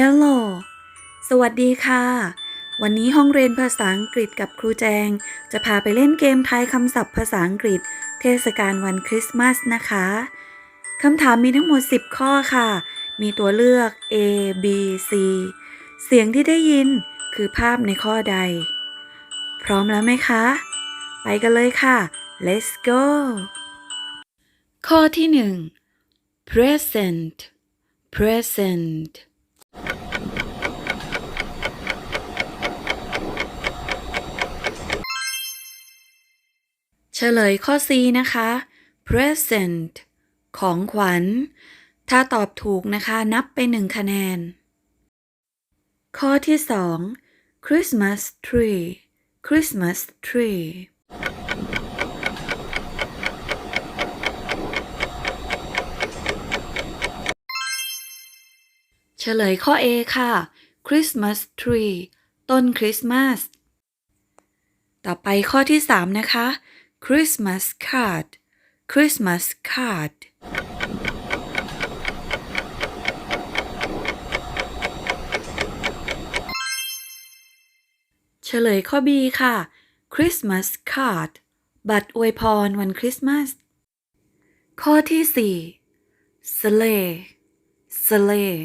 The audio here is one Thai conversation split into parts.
Hello สวัสดีค่ะ วันนี้ห้องเรียนภาษาอังกฤษกับครูแจง จะพาไปเล่นเกมทายคำศัพท์ภาษาอังกฤษ เทศกาลวันคริสต์มาสนะคะคำถามมีทั้งหมด 10 ข้อค่ะ มีตัวเลือก A B C เสียงที่ได้ยินคือภาพในข้อใด พร้อมแล้วไหมคะ ไปกันเลยค่ะ let's go ข้อที่ 1 present present เฉลยข้อ C นะคะ present ของขวัญ ถ้าตอบถูกนะคะนับไปหนึ่งคะแนน ข้อที่ 2 Christmas tree Christmas tree เฉลยข้อ A ค่ะ Christmas tree ต้นคริสต์มาส ต่อไปข้อที่ 3 นะคะ Christmas card Christmas card เฉลยข้อ B ค่ะ Christmas card บัตรอวยพรวันคริสต์มาส ข้อที่ 4 sleigh sleigh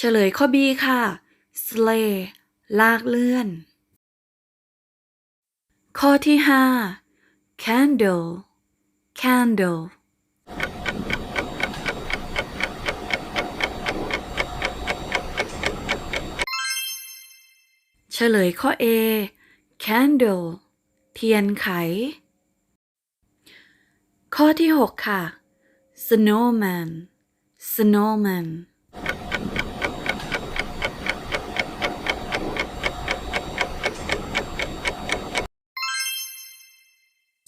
เฉลยข้อ B ค่ะ sleigh ลากเลื่อน ข้อที่ 5 candle candle เฉลยข้อ A candle เทียนไข ข้อที่ 6 ค่ะ snowman snowman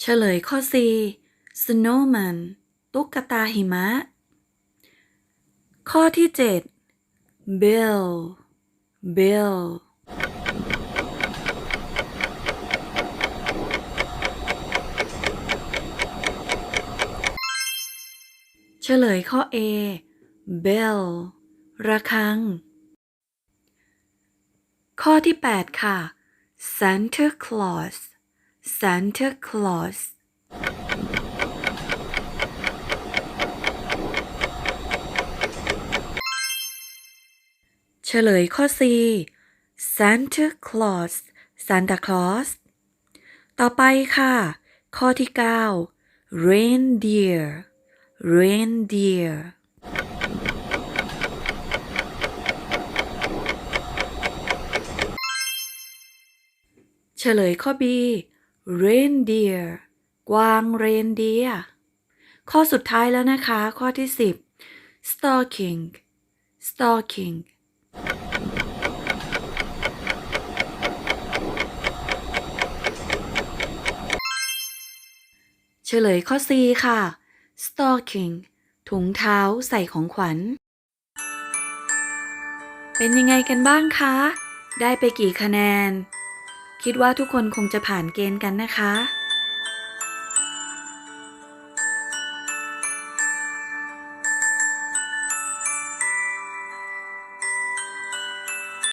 เฉลยข้อ C snowman ตุ๊กตาหิมะ ข้อที่ 7 bill bill เฉลยข้อ A bell ระฆัง ข้อที่ 8 ค่ะ Santa Claus Santa Claus เฉลยข้อ C Santa Claus Santa Claus ต่อไปค่ะ ข้อที่ 9 reindeer reindeer เฉลยข้อ B reindeer กวางเรนเดียร์ข้อสุดท้ายแล้วนะคะ ข้อที่ 10 stocking stocking เฉลยข้อ C ค่ะ stocking ถุงเท้าใส่ของขวัญ เป็นยังไงกันบ้างคะ ได้ไปกี่คะแนน คิดว่าทุกคนคงจะผ่านเกณฑ์กันนะคะ